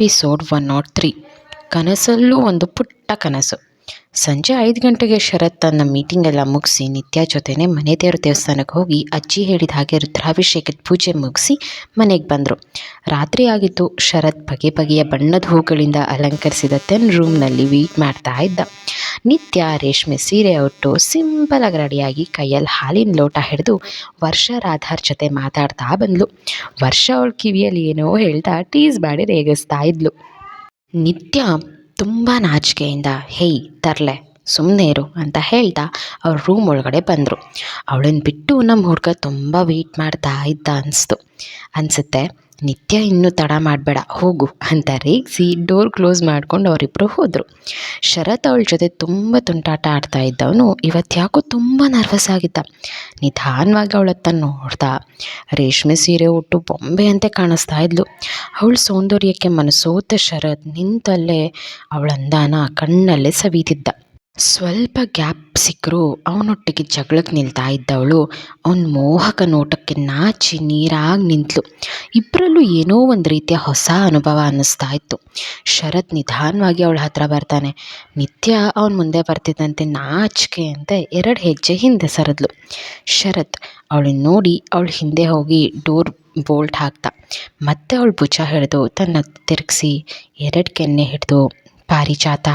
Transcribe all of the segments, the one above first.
Episode one not three ಕನಸಲ್ಲೂ ಒಂದು ಪುಟ್ಟ ಕನಸು. ಸಂಜೆ ಐದು ಗಂಟೆಗೆ ಶರತ್ ತನ್ನ ಮೀಟಿಂಗ್ ಎಲ್ಲ ಮುಗಿಸಿ ನಿತ್ಯ ಜೊತೆನೆ ಮನೆ ದೇವ್ರ ದೇವಸ್ಥಾನಕ್ಕೆ ಹೋಗಿ ಅಜ್ಜಿ ಹೇಳಿದ ಹಾಗೆ ರುದ್ರಾಭಿಷೇಕದ ಪೂಜೆ ಮುಗಿಸಿ ಮನೆಗೆ ಬಂದರು. ರಾತ್ರಿ ಆಗಿತ್ತು, ಶರತ್ ಬಗೆ ಬಗೆಯ ಬಣ್ಣದ ಹೂಗಳಿಂದ ಅಲಂಕರಿಸಿದ ತೆನ್ ರೂಮ್ನಲ್ಲಿ ವೀಟ್ ಮಾಡ್ತಾ ಇದ್ದ. ನಿತ್ಯ ರೇಷ್ಮೆ ಸೀರೆ ಉಟ್ಟು ಸಿಂಪಲಾಗಿ ರೆಡಿಯಾಗಿ ಕೈಯಲ್ಲಿ ಹಾಲಿನ ಲೋಟ ಹಿಡಿದು ವರ್ಷ ರಾಧಾರ್ ಜೊತೆ ಮಾತಾಡ್ತಾ ಬಂದ್ಲು. ವರ್ಷ ಅವಳ ಕಿವಿಯಲ್ಲಿ ಏನೋ ಹೇಳ್ತಾ ಟೀಸ್ ಮಾಡಿ ರೇಗಿಸ್ತಾ ಇದ್ಲು. ನಿತ್ಯ ತುಂಬ ನಾಚಿಕೆಯಿಂದ, ಹೇಯ್, ತರಲೆ ಸುಮ್ಮನೆ ಇರು ಅಂತ ಹೇಳ್ತಾ ಅವ್ರ ರೂಮ್ ಒಳಗಡೆ ಬಂದರು. ಅವಳನ್ನು ಬಿಟ್ಟು ನಮ್ಮ ಹುಡುಗ ತುಂಬ ವೆಯ್ಟ್ ಮಾಡ್ತಾ ಇದ್ದ ಅನಿಸ್ತು. ಅನಿಸುತ್ತೆ ನಿತ್ಯ ಇನ್ನೂ ತಡ ಮಾಡಬೇಡ, ಹೋಗು ಅಂತ ರೇಗಿಸಿ ಡೋರ್ ಕ್ಲೋಸ್ ಮಾಡ್ಕೊಂಡು ಅವರಿಬ್ಬರು ಹೋದರು. ಶರತ್ ಅವಳ ಜೊತೆ ತುಂಬ ತುಂಟಾಟ ಆಡ್ತಾ ಇದ್ದವನು ಇವತ್ತು ಯಾಕೋ ತುಂಬ ನರ್ವಸ್ ಆಗಿದ್ದ. ನಿಧಾನವಾಗಿ ಅವಳತ್ತ ನೋಡ್ತಾ ರೇಷ್ಮೆ ಸೀರೆ ಉಟ್ಟು ಬೊಂಬೆಯಂತೆ ಕಾಣಿಸ್ತಾ ಇದ್ಲು. ಅವಳ ಸೌಂದರ್ಯಕ್ಕೆ ಮನಸೋತ ಶರತ್ ನಿಂತಲ್ಲೇ ಅವಳ ಅಂದಾನ ಕಣ್ಣಲ್ಲೇ ಸವಿತಿದ್ದ. ಸ್ವಲ್ಪ ಗ್ಯಾಪ್ ಸಿಕ್ಕರೂ ಅವನೊಟ್ಟಿಗೆ ಜಗಳಕ್ಕೆ ನಿಲ್ತಾ ಇದ್ದವಳು. ಅವನ ಮೋಹಕ ನೋಟಕ್ಕೆ ನಾಚಿ ನೀರಾಗಿ ನಿಂತಳು ಇಬ್ಬರಲ್ಲೂ ಏನೋ ಒಂದು ರೀತಿಯ ಹೊಸ ಅನುಭವ ಅನ್ನಿಸ್ತಾ ಇತ್ತು. ಶರತ್ ನಿಧಾನವಾಗಿ ಅವಳ ಹತ್ರ ಬರ್ತಾನೆ. ನಿತ್ಯ ಅವನ ಮುಂದೆ ಬರ್ತಿದ್ದಂತೆ ನಾಚಿಕೆ ಅಂತ ಎರಡು ಹೆಜ್ಜೆ ಹಿಂದೆ ಸರದ್ಲು. ಶರತ್ ಅವಳನ್ನ ನೋಡಿ ಅವಳು ಹಿಂದೆ ಹೋಗಿ ಡೋರ್ ಬೋಲ್ಟ್ ಹಾಕ್ತಾ. ಮತ್ತೆ ಅವಳು ಭುಜ ಹಿಡಿದು ತನ್ನ ತಿರುಗಿಸಿ ಎರಡು ಕೆನ್ನೆ ಹಿಡಿದು, ಪಾರಿಜಾತ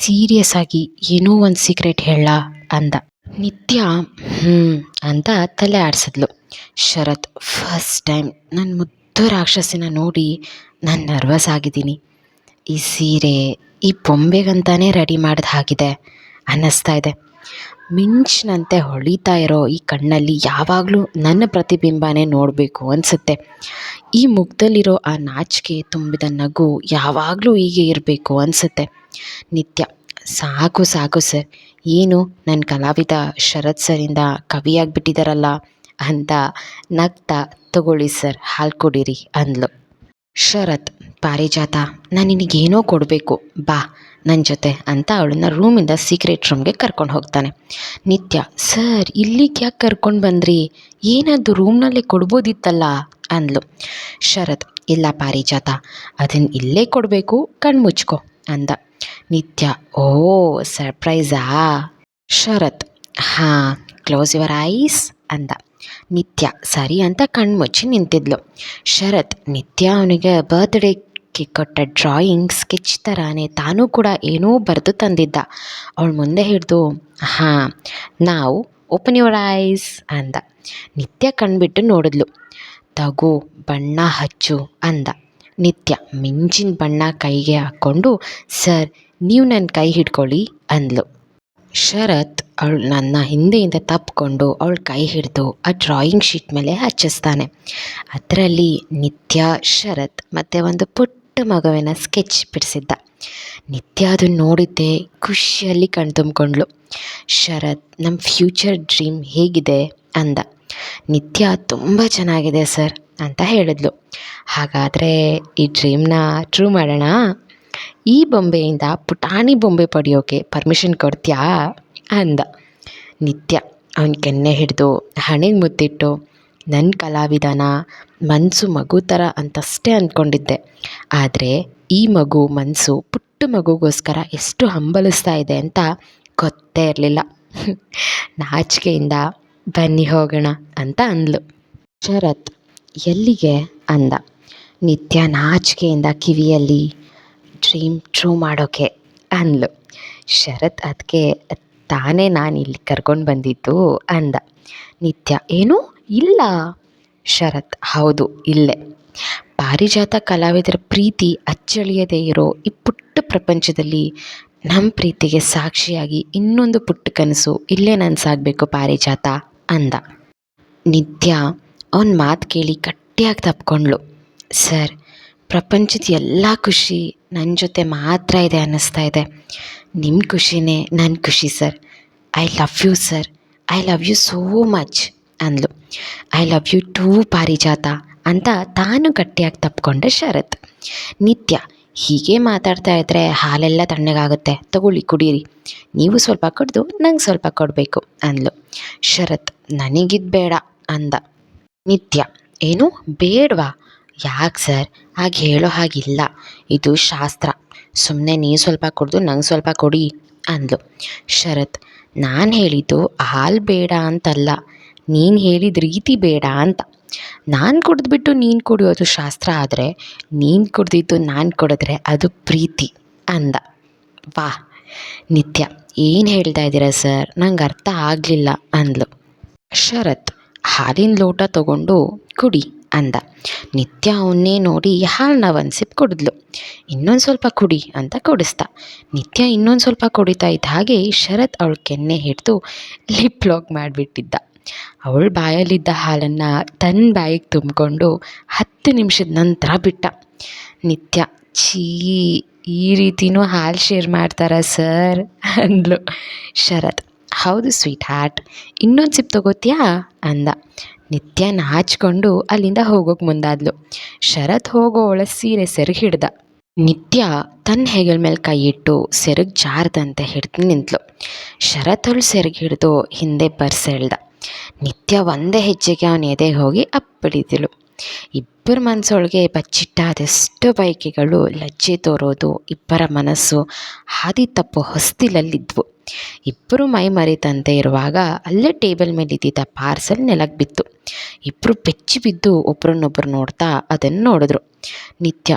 ಸೀರಿಯಸ್ ಆಗಿ ಏನೋ ಒಂದು ಸೀಕ್ರೆಟ್ ಹೇಳ ಅಂದ. ನಿತ್ಯ ಹ್ಞೂ ಅಂತ ತಲೆ ಆಡಿಸಿದ್ಲು. ಶರತ್ ಫಸ್ಟ್ ಟೈಮ್ ನನ್ನ ಮುದ್ದು ರಾಕ್ಷಸಿನ ನೋಡಿ ನಾನು ನರ್ವಸ್ ಆಗಿದ್ದೀನಿ. ಈ ಸೀರೆ, ಈ ಬೊಂಬೆಗಂತಾನೇ ರೆಡಿ ಮಾಡಿದ ಹಾಗಿದೆ ಅನ್ನಿಸ್ತಾ ಇದೆ. ಮಿಂಚಿನಂತೆ ಹೊಳಿತಾ ಇರೋ ಈ ಕಣ್ಣಲ್ಲಿ ಯಾವಾಗಲೂ ನನ್ನ ಪ್ರತಿಬಿಂಬನೇ ನೋಡಬೇಕು ಅನಿಸುತ್ತೆ. ಈ ಮುಖದಲ್ಲಿರೋ ಆ ನಾಚಿಕೆ ತುಂಬಿದ ನಗು ಯಾವಾಗಲೂ ಹೀಗೆ ಇರಬೇಕು ಅನಿಸುತ್ತೆ. ನಿತ್ಯ. ಸಾಕು ಸಾಕು ಸರ್. ಏನು ನನ್ನ ಕಲಾವಿದ ಶರತ್ ಸರಿಂದ ಕವಿಯಾಗಿಬಿಟ್ಟಿದ್ದಾರಲ್ಲ ಅಂತ ನಗ್ತಾ ತಗೊಳ್ಳಿ ಸರ್, ಹಾಲು ಕೊಡಿರಿ ಅಂದ್ಲು. ಶರತ್, ಪಾರಿಜಾತ, ನಾನು ನಿನಗೇನೋ ಕೊಡಬೇಕು, ಬಾ ನನ್ನ ಜೊತೆ ಅಂತ ಅವಳನ್ನ ರೂಮಿಂದ ಸೀಕ್ರೆಟ್ ರೂಮ್ಗೆ ಕರ್ಕೊಂಡು ಹೋಗ್ತಾನೆ. ನಿತ್ಯ, ಸರ್, ಇಲ್ಲಿಗೆ ಯಾಕೆ ಕರ್ಕೊಂಡು ಬಂದ್ರಿ? ಏನದು ರೂಮ್ನಲ್ಲಿ ಕೊಡ್ಬೋದಿತ್ತಲ್ಲ? ಅಂದ್ಲು. ಶರತ್, ಇಲ್ಲ ಪಾರಿಜಾತ ಅದನ್ನು ಇಲ್ಲೇ ಕೊಡಬೇಕು ಕಣ್ಣು ಮುಚ್ಕೊ ಅಂದ. ನಿತ್ಯ. ಓ, ಸರ್ಪ್ರೈಸಾ? ಶರತ್. ಹಾಂ ಕ್ಲೋಸ್ ಯುವರ್ ಐಸ್ ಅಂದ. ನಿತ್ಯ, ಸರಿ ಅಂತ ಕಣ್ಮುಚ್ಚಿ ನಿಂತಿದ್ಲು. ಶರತ್, ನಿತ್ಯ ಅವನಿಗೆ ಬರ್ತ್ಡೇಗೆ ಕೊಟ್ಟ ಡ್ರಾಯಿಂಗ್ ಸ್ಕೆಚ್ ಥರನೇ ತಾನೂ ಕೂಡ ಏನೋ ಬರೆದು ತಂದಿದ್ದ. ಅವಳು ಮುಂದೆ ಹಿಡಿದು, ಹಾಂ, ನಾವು ಓಪನ್ ಯುವರ್ ಐಸ್ ಅಂದ. ನಿತ್ಯ ಕಣ್ಬಿಟ್ಟು ನೋಡಿದ್ಲು. ತಗೋ, ಬಣ್ಣ ಹಚ್ಚು ಅಂದ. ನಿತ್ಯ ಮಿಂಚಿನ ಬಣ್ಣ ಕೈಗೆ ಹಾಕ್ಕೊಂಡು, ಸರ್, ನೀವು ನನ್ನ ಕೈ ಹಿಡ್ಕೊಳ್ಳಿ ಅಂದಳು ಶರತ್ ಅವಳು ನನ್ನ ಹಿಂದೆಯಿಂದ ತಪ್ಪಿಕೊಂಡು ಅವಳ ಕೈ ಹಿಡಿದು ಆ ಡ್ರಾಯಿಂಗ್ ಶೀಟ್ ಮೇಲೆ ಹಚ್ಚಿಸ್ತಾನೆ. ಅದರಲ್ಲಿ ನಿತ್ಯ, ಶರತ್ ಮತ್ತು ಒಂದು ಪುಟ್ಟ ಮಗುವಿನ ಸ್ಕೆಚ್ ಬಿಡಿಸಿದ್ದ. ನಿತ್ಯ ಅದನ್ನು ನೋಡಿದ್ದೆ ಖುಷಿಯಲ್ಲಿ ಕಣ್ತುಂಬ್ಕೊಂಡ್ಳು ಶರತ್ ನಮ್ಮ ಫ್ಯೂಚರ್ ಡ್ರೀಮ್ ಹೇಗಿದೆ? ಅಂದ. ನಿತ್ಯ ತುಂಬ ಚೆನ್ನಾಗಿದೆ, ಸರ್. ಅಂತ ಹೇಳಿದ್ಲು. ಹಾಗಾದರೆ ಈ ಡ್ರೀಮ್ನ ಟ್ರೂ ಮಾಡೋಣ? ಈ ಬೊಂಬೆಯಿಂದ ಪುಟಾಣಿ ಬೊಂಬೆ ಪಡೆಯೋಕೆ ಪರ್ಮಿಷನ್ ಕೊಡ್ತೀಯಾ? ಅಂದ. ನಿತ್ಯ, ಅವನ ಕೆನ್ನೆ ಹಿಡಿದು ಹಣೆಗೆ ಮುತ್ತಿಟ್ಟು ನನ್ನ ಕಲಾವಿದನ ಮನಸ್ಸು ಮಗು ಥರ ಅಂತಷ್ಟೇ ಅಂದ್ಕೊಂಡಿದ್ದೆ ಆದರೆ ಈ ಮಗು ಮನಸ್ಸು ಪುಟ್ಟ ಮಗುಗೋಸ್ಕರ ಎಷ್ಟು ಹಂಬಲಿಸ್ತಾ ಇದೆ ಅಂತ ಗೊತ್ತೇ ಇರಲಿಲ್ಲ. ನಾಚಿಕೆಯಿಂದ ಬನ್ನಿ ಹೋಗೋಣ ಅಂತ ಅಂದ್ಲು. ಶರತ್ ಎಲ್ಲಿಗೆ ಅಂದ. ನಿತ್ಯ ನಾಚಿಕೆಯಿಂದ ಕಿವಿಯಲ್ಲಿ ಡ್ರೀಮ್ ಟ್ರೂ ಮಾಡೋಕೆ ಅಂದ್ಲು. ಶರತ್ ಅದಕ್ಕೆ ತಾನೇ ನಾನು ಇಲ್ಲಿ ಕರ್ಕೊಂಡು ಬಂದಿದ್ದು ಅಂದ. ನಿತ್ಯ, ಏನು ಇಲ್ಲ. ಶರತ್, ಹೌದು, ಇಲ್ಲೇ. ಪಾರಿಜಾತ ಕಲಾವಿದರ ಪ್ರೀತಿ ಅಚ್ಚಳಿಯದೇ ಇರೋ ಈ ಪುಟ್ಟ ಪ್ರಪಂಚದಲ್ಲಿ ನಮ್ಮ ಪ್ರೀತಿಗೆ ಸಾಕ್ಷಿಯಾಗಿ ಇನ್ನೊಂದು ಪುಟ್ಟ ಕನಸು ಇಲ್ಲೇ ನನಸಾಗಬೇಕು ಪಾರಿಜಾತ ಅಂದ. ನಿತ್ಯ ಅವನ ಮಾತು ಕೇಳಿ ಗಟ್ಟಿಯಾಗಿ ತಪ್ಕೊಂಡ್ಳು. ಸರ್, ಪ್ರಪಂಚದ ಎಲ್ಲ ಖುಷಿ ನನ್ನ ಜೊತೆ ಮಾತ್ರ ಇದೆ ಅನ್ನಿಸ್ತಾ ಇದೆ. ನಿಮ್ಮ ಖುಷಿನೇ ನನ್ನ ಖುಷಿ, sir. I love you, sir. I love you so much, ಅಂದ್ಲು. I love you too Parijata ಅಂತ ತಾನು ಗಟ್ಟಿಯಾಗಿ ತಪ್ಕೊಂಡೆ ಶರತ್. ನಿತ್ಯ, ಹೀಗೆ ಮಾತಾಡ್ತಾ ಇದ್ದರೆ ಹಾಲೆಲ್ಲ ತಣ್ಣಗಾಗುತ್ತೆ. ತಗೊಳ್ಳಿ, ಕುಡೀರಿ. ನೀವು ಸ್ವಲ್ಪ ಕುಡಿದು ನಂಗೆ ಸ್ವಲ್ಪ ಕೊಡಬೇಕು, ಅಂದ್ಲು. ಶರತ್ ನನಗಿದ್ದು ಬೇಡ, ಅಂದ. ನಿತ್ಯ. ಏನು? ಬೇಡವಾ? ಯಾಕೆ ಸರ್? ಹಾಗೆ ಹೇಳೋ ಹಾಗಿಲ್ಲ. ಇದು ಶಾಸ್ತ್ರ. ಸುಮ್ಮನೆ ನೀ ಸ್ವಲ್ಪ ಕುಡಿದು ನಂಗೆ ಸ್ವಲ್ಪ ಕೊಡಿ ಅಂದ್ಲು. ಶರತ್, ನಾನು ಹೇಳಿದ್ದು ಹಾಲು ಬೇಡ ಅಂತಲ್ಲ. ನೀನು ಹೇಳಿದ ರೀತಿ ಬೇಡ ಅಂತ. ನಾನು ಕುಡಿದ್ಬಿಟ್ಟು ನೀನು ಕುಡಿಯೋದು ಶಾಸ್ತ್ರ ಆದರೆ, ನೀನು ಕುಡ್ದಿದ್ದು ನಾನು ಕುಡಿದ್ರೆ ಅದು ಪ್ರೀತಿ ಅಂದ. ವಾ. ನಿತ್ಯ, ಏನು ಹೇಳ್ತಾ ಇದ್ದೀರಾ ಸರ್? ನಂಗೆ ಅರ್ಥ ಆಗಲಿಲ್ಲ ಅಂದ್ಲು. ಶರತ್ ಹಾಲಿನ ಲೋಟ ತಗೊಂಡು ಕುಡಿ ಅಂದ. ನಿತ್ಯ ಅವನ್ನೇ ನೋಡಿ ಹಾಲನ್ನ ಒಂದು ಸಿಪ್ ಕುಡಿದ್ಲು. ಇನ್ನೊಂದು ಸ್ವಲ್ಪ ಕುಡಿ ಅಂತ ಕುಡಿಸ್ದ ನಿತ್ಯ ಇನ್ನೊಂದು ಸ್ವಲ್ಪ ಕುಡಿತಾ ಇದ್ದ ಹಾಗೆ ಶರತ್ ಅವಳ ಕೆನ್ನೆ ಹಿಡಿದು ಲಿಪ್ ಲಾಕ್ ಮಾಡಿಬಿಟ್ಟಿದ್ದ. ಅವಳ ಬಾಯಲ್ಲಿದ್ದ ಹಾಲನ್ನು ತನ್ನ ಬಾಯಿಗೆ ತುಂಬಿಕೊಂಡು ಹತ್ತು ನಿಮಿಷದ ನಂತರ ಬಿಟ್ಟ. ನಿತ್ಯ, ಛೀ, ಈ ರೀತಿನೂ ಹಾಲು ಶೇರ್ ಮಾಡ್ತಾರಾ ಸರ್? ಅಂದ್ಲು ಶರತ್. ಹೌದು ಸ್ವೀಟ್ ಹಾರ್ಟ್ ಇನ್ನೊಂದು ಸಿಪ್ ತಗೋತೀಯಾ? ಅಂದ. ನಿತ್ಯ ನಾಚಿಕೊಂಡು ಅಲ್ಲಿಂದ ಹೋಗೋಕೆ ಮುಂದಾದ್ಲು. ಶರತ್ ಹೋಗೋ ಒಳ ಸೀರೆ ಸೆರಗಿ ಹಿಡ್ದ. ನಿತ್ಯ ತನ್ನ ಹೆಗಲ ಮೇಲೆ ಕೈ ಇಟ್ಟು ಸೆರಗ್ ಜಾರದಂತೆ ಹಿಡ್ದು ನಿಂತಳು ಶರತ್ ಅವಳು ಸೆರಗಿ ಹಿಡಿದು ಹಿಂದೆ ಬರ್ಸೆಳ್ದ ನಿತ್ಯ ಒಂದೇ ಹೆಜ್ಜೆಗೆ ಅವನ ಎದೆಗೆ ಹೋಗಿ ಅಪ್ಪಿಡಿದಳು ಇಬ್ಬರ ಮನಸ್ಸೊಳಗೆ ಬಚ್ಚಿಟ್ಟಾದಷ್ಟು ಬೈಕೆಗಳು ಲಜ್ಜೆ ತೋರೋದು, ಇಬ್ಬರ ಮನಸ್ಸು ಹಾದಿ ತಪ್ಪು ಹೊಸ್ತಿಲಲ್ಲಿದ್ವು. ಇಬ್ಬರು ಮೈ ಮರೆತಂತೆ ಇರುವಾಗ ಅಲ್ಲೇ ಟೇಬಲ್ ಮೇಲೆ ಇದ್ದಿದ್ದ ಪಾರ್ಸೆಲ್ ನೆಲಕ್ಕೆ ಬಿತ್ತು. ಇಬ್ಬರು ಬೆಚ್ಚಿ ಬಿದ್ದು ಒಬ್ರನ್ನೊಬ್ರು ನೋಡ್ತಾ ಅದನ್ನು ನೋಡಿದ್ರು. ನಿತ್ಯ,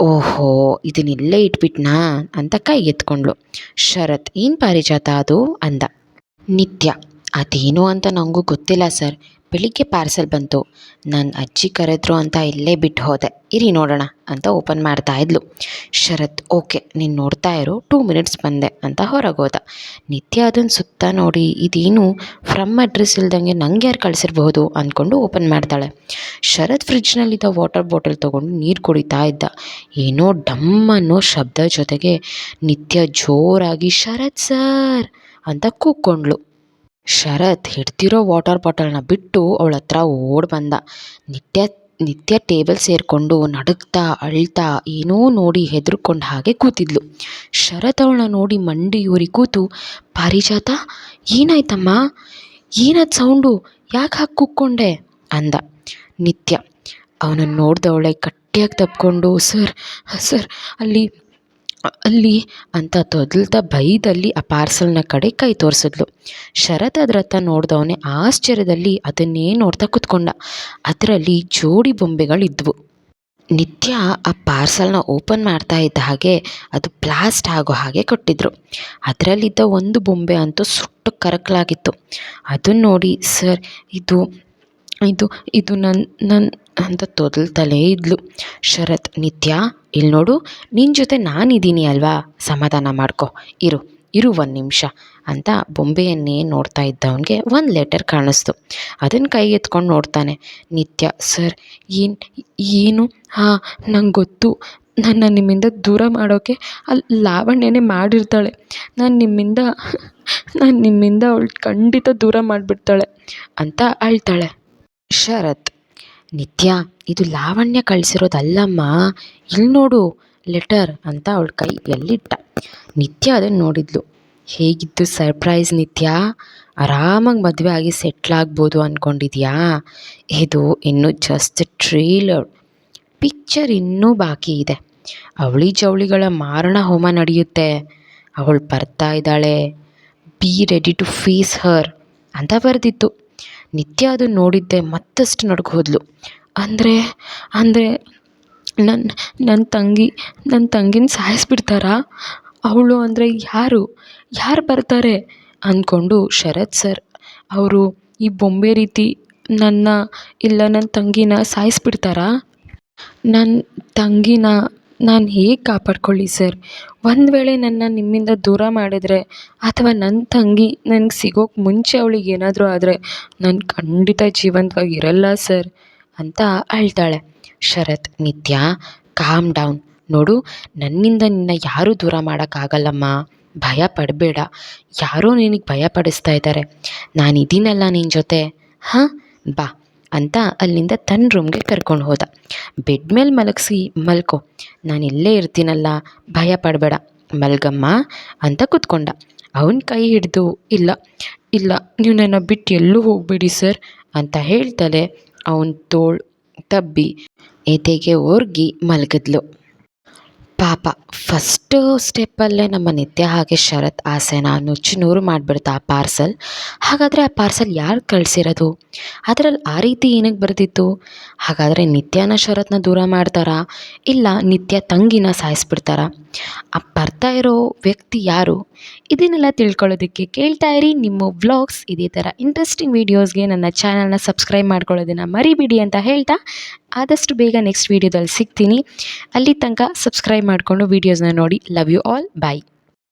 ಓಹೋ ಇದನ್ನೆಲ್ಲೇ ಇಟ್ಬಿಟ್ನಾ? ಅಂತ ಕೈ ಎತ್ಕೊಂಡ್ಳು. ಶರತ್, ಏನು ಪಾರಿಜಾತ ಅದು? ಅಂದ. ನಿತ್ಯ ಅದೇನು ಅಂತ ನನಗೂ ಗೊತ್ತಿಲ್ಲ ಸರ್. ಬೆಳಿಗ್ಗೆ ಪಾರ್ಸೆಲ್ ಬಂತು. ನನ್ನ ಅಜ್ಜಿ ಕರೆದ್ರು ಅಂತ ಇಲ್ಲೇ ಬಿಟ್ಟು ಹೋದೆ. ಇರಿ ನೋಡೋಣ ಅಂತ ಓಪನ್ ಮಾಡ್ತಾ ಇದ್ಲು. ಶರತ್, ಓಕೆ, ನೀನು ನೋಡ್ತಾ ಇರು. ಟೂ ಮಿನಿಟ್ಸ್ ಬಂದೆ ಅಂತ ಹೊರಗೆ ನಿತ್ಯ ಅದನ್ನು ಸುತ್ತ ನೋಡಿ ಇದೇನು ಫ್ರಮ್ ಅಡ್ರೆಸ್ ಇಲ್ದಂಗೆ ನಂಗೆ ಯಾರು ಕಳಿಸಿರ್ಬಹುದು ಅಂದ್ಕೊಂಡು ಓಪನ್ ಮಾಡ್ತಾಳೆ. ಶರತ್ ಫ್ರಿಜ್ನಲ್ಲಿದ್ದ ವಾಟರ್ ಬಾಟಲ್ ತೊಗೊಂಡು ನೀರು ಕುಡಿತಾ ಇದ್ದ. ಏನೋ ಡಮ್ ಅನ್ನೋ ಶಬ್ದ ಜೊತೆಗೆ ನಿತ್ಯ ಜೋರಾಗಿ, ಶರತ್ ಸರ್ ಅಂತ ಕೂಕ್ಕೊಂಡ್ಳು ಶರತ್ ಹಿಡ್ತಿರೋ ವಾಟರ್ ಬಾಟಲ್ನ ಬಿಟ್ಟು ಅವಳ ಹತ್ರ ಓಡಿ ಬಂದ. ನಿತ್ಯ ನಿತ್ಯ ಟೇಬಲ್ ಸೇರಿಕೊಂಡು ನಡುಗ್ತಾ, ಅಳ್ತಾ ಏನೋ ನೋಡಿ ಹೆದರ್ಕೊಂಡು ಹಾಗೆ ಕೂತಿದ್ಲು. ಶರತ್ ಅವಳನ್ನ ನೋಡಿ ಮಂಡಿಯೂರಿ ಕೂತು, ಪಾರಿಜಾತ, ಏನಾಯ್ತಮ್ಮ? ಏನದು ಸೌಂಡು? ಯಾಕೆ ಹಾಕಿ ಕೂಕ್ಕೊಂಡೆ ಅಂದ. ನಿತ್ಯ, ಅವನನ್ನು ನೋಡ್ದವಳೆ ಗಟ್ಟಿಯಾಗಿ ತಪ್ಕೊಂಡು, ಸರ್ ಸರ್, ಅಲ್ಲಿ ಅಲ್ಲಿ ಅಂತ ತೊದಲ್ತಾ ಬೈದಲ್ಲಿ ಆ ಪಾರ್ಸಲ್ನ ಕಡೆ ಕೈ ತೋರಿಸಿದ್ಲು. ಶರತ್ ಅದ್ರತ್ತ ನೋಡ್ದವನೇ ಆಶ್ಚರ್ಯದಲ್ಲಿ ಅದನ್ನೇ ನೋಡ್ತಾ ಕೂತ್ಕೊಂಡ. ಅದರಲ್ಲಿ ಜೋಡಿ ಬೊಂಬೆಗಳಿದ್ವು. ನಿತ್ಯ ಆ ಪಾರ್ಸಲ್ನ ಓಪನ್ ಮಾಡ್ತಾ ಇದ್ದ ಹಾಗೆ ಅದು ಬ್ಲಾಸ್ಟ್ ಆಗೋ ಹಾಗೆ ಕೊಟ್ಟಿದ್ರು. ಅದರಲ್ಲಿದ್ದ ಒಂದು ಬೊಂಬೆ ಅಂತೂ ಸುಟ್ಟು ಕರಕಲಾಗಿತ್ತು. ಅದನ್ನು ನೋಡಿ, ಸರ್, ಇದು ಇದು ಇದು ನನ್ನ ನನ್ನ ಅಂತ ತೊದಲ್ತಲೇ ಇದ್ಲು. ಶರತ್, ನಿತ್ಯ ಇಲ್ಲಿ ನೋಡು ನಿನ್ನ ಜೊತೆ ನಾನಿದ್ದೀನಿ ಅಲ್ವಾ? ಸಮಾಧಾನ ಮಾಡ್ಕೊ. ಇರು ಇರು ಒಂದು ನಿಮಿಷ ಅಂತ ಬೊಂಬೆಯನ್ನೇ ನೋಡ್ತಾ ಇದ್ದವನಿಗೆ ಒಂದು ಲೆಟರ್ ಕಾಣಿಸ್ತು. ಅದನ್ನು ಕೈ ಎತ್ಕೊಂಡು ನೋಡ್ತಾನೆ. ನಿತ್ಯ, ಸರ್, ಏನು ಏನು? ಹಾಂ, ನಂಗೆ ಗೊತ್ತು. ನನ್ನ ನಿಮ್ಮಿಂದ ದೂರ ಮಾಡೋಕ್ಕೆ ಅಲ್ಲಿ ಲಾವಣ್ಯನೇ ಮಾಡಿರ್ತಾಳೆ. ನಾನು ನಿಮ್ಮಿಂದ ನಾನು ನಿಮ್ಮಿಂದ ಅವಳು ಖಂಡಿತ ದೂರ ಮಾಡಿಬಿಡ್ತಾಳೆ ಅಂತ ಅಳ್ತಾಳೆ. ಶರತ್, ನಿತ್ಯ, ಇದು ಲಾವಣ್ಯ ಕಳಿಸಿರೋದಲ್ಲಮ್ಮ. ಇಲ್ಲಿ ನೋಡು ಲೆಟರ್ ಅಂತ ಅವಳ ಕೈಯಲ್ಲಿಟ್ಟ ನಿತ್ಯ ಅದನ್ನು ನೋಡಿದ್ಲು. ಹೇಗಿದ್ದು ಸರ್ಪ್ರೈಸ್ ನಿತ್ಯ? ಆರಾಮಾಗಿ ಮದುವೆ ಆಗಿ ಸೆಟ್ಲ್ ಆಗ್ಬೋದು ಅಂದ್ಕೊಂಡಿದ್ಯಾ ಇದು ಇನ್ನೂ ಜಸ್ಟ್ ಟ್ರೇಲರ್ ಪಿಕ್ಚರ್ ಇನ್ನೂ ಬಾಕಿ ಇದೆ. ಅವಳಿ ಜವಳಿಗಳ ಮಾರಣ ಹೋಮ ನಡೆಯುತ್ತೆ. ಅವಳು ಬರ್ತಾ ಇದ್ದಾಳೆ. Be ready to face her ಅಂತ ಬರೆದಿತ್ತು. ನಿತ್ಯ ಅದು ನೋಡಿದ್ದೆ, ಮತ್ತಷ್ಟು ನಡ್ಕೋ ಹೋದ್ಲು. ಅಂದರೆ ಅಂದರೆ ನನ್ನ ನನ್ನ ತಂಗಿ ನನ್ನ ತಂಗಿನ ಸಾಯಿಸ್ಬಿಡ್ತಾರಾ? ಅವಳು ಅಂದರೆ ಯಾರು? ಯಾರು ಬರ್ತಾರೆ? ಅಂದ್ಕೊಂಡು ಶರತ್ ಸರ್, ಅವರು ಈ ಬೊಂಬೆ ರೀತಿ ನನ್ನ ಇಲ್ಲ ನನ್ನ ತಂಗಿನ ಸಾಯಿಸ್ಬಿಡ್ತಾರಾ? ನನ್ನ ತಂಗಿನ ನಾನು ಹೇಗೆ ಕಾಪಾಡ್ಕೊಳ್ಳಿ, ಸರ್? ಒಂದು ವೇಳೆ ನನ್ನ ನಿಮ್ಮಿಂದ ದೂರ ಮಾಡಿದರೆ ಅಥವಾ ನನ್ನ ತಂಗಿ ನನಗೆ ಸಿಗೋಕೆ ಮುಂಚೆ ಅವಳಿಗೆ ಏನಾದರೂ ಆದರೆ ನಾನು ಖಂಡಿತ ಜೀವಂತವಾಗಿ ಇರಲ್ಲ, ಸರ್, ಅಂತ ಅಳ್ತಾಳೆ. ಶರತ್, ನಿತ್ಯ ಕಾಮ್ ಡೌನ್ ನೋಡು, ನನ್ನಿಂದ ನಿನ್ನ ಯಾರೂ ದೂರ ಮಾಡೋಕ್ಕಾಗಲ್ಲಮ್ಮ. ಭಯ ಪಡಬೇಡ. ಯಾರೋ ನಿನಗೆ ಭಯ ಪಡಿಸ್ತಾ ಇದ್ದಾರೆ ನಾನು ಇದೀನಲ್ಲ ನಿನ್ನ ಜೊತೆ. ಹಾಂ? ಬಾ ಅಂತ ಅಲ್ಲಿಂದ ತನ್ನ ರೂಮ್ಗೆ ಕರ್ಕೊಂಡು ಹೋದ. ಬೆಡ್ ಮೇಲೆ ಮಲಗಿಸಿ, ಮಲ್ಕೊ. ನಾನು ಇಲ್ಲೇ ಇರ್ತೀನಲ್ಲ, ಭಯ ಪಡಬೇಡ. ಮಲ್ಗಮ್ಮ ಅಂತ ಕೂತ್ಕೊಂಡ. ಅವನ ಕೈ ಹಿಡಿದು, ಇಲ್ಲ ಇಲ್ಲ, ನೀವು ನನ್ನ ಬಿಟ್ಟು ಎಲ್ಲೂ ಹೋಗಬೇಡಿ ಸರ್ ಅಂತ ಹೇಳ್ತಲೇ ಅವನ ತೋಳು ತಬ್ಬಿ ಎದೆಗೆ ಒರ್ಗಿ ಮಲಗಿದ್ಲು. ಪಾಪ ಫಸ್ಟು ಸ್ಟೆಪ್ಪಲ್ಲೇ ನಮ್ಮ ನಿತ್ಯ ಹಾಗೆ ಶರತ್, ಆಸೆನ, ನುಚ್ಚು ನೂರು ಮಾಡಿಬಿಡ್ತಾ ಆ ಪಾರ್ಸಲ್. ಹಾಗಾದರೆ ಆ ಪಾರ್ಸಲ್ ಯಾರು ಕಳಿಸಿರೋದು? ಅದರಲ್ಲಿ ಆ ರೀತಿ ಏನಕ್ಕೆ ಬರೆದಿತ್ತು? ಹಾಗಾದರೆ ನಿತ್ಯನ ಶರತ್ನ ದೂರ ಮಾಡ್ತಾರಾ? ಇಲ್ಲ ನಿತ್ಯ ತಂಗಿನ ಸಾಯಿಸ್ಬಿಡ್ತಾರಾ? ಆ ಬರ್ತಾ ಇರೋ ವ್ಯಕ್ತಿ ಯಾರು? ಇದನ್ನೆಲ್ಲ ತಿಳ್ಕೊಳ್ಳೋದಕ್ಕೆ ಕೇಳ್ತಾ ಇರಿ. ನಿಮ್ಮ ವ್ಲಾಗ್ಸ್ ಇದೇ ಥರ ಇಂಟ್ರೆಸ್ಟಿಂಗ್ ವೀಡಿಯೋಸ್ಗೆ ನನ್ನ ಚಾನಲ್ನ ಸಬ್ಸ್ಕ್ರೈಬ್ ಮಾಡ್ಕೊಳ್ಳೋದನ್ನು ಮರಿಬೇಡಿ ಅಂತ ಹೇಳ್ತಾ ಆದಷ್ಟು ಬೇಗ ನೆಕ್ಸ್ಟ್ ವೀಡಿಯೋದಲ್ಲಿ ಸಿಗ್ತೀನಿ. ಅಲ್ಲಿ ತನಕ ಸಬ್ಸ್ಕ್ರೈಬ್ ಮಾಡಿಕೊಂಡು ವೀಡಿಯೋಸ್ನ ನೋಡಿ. Love you all bye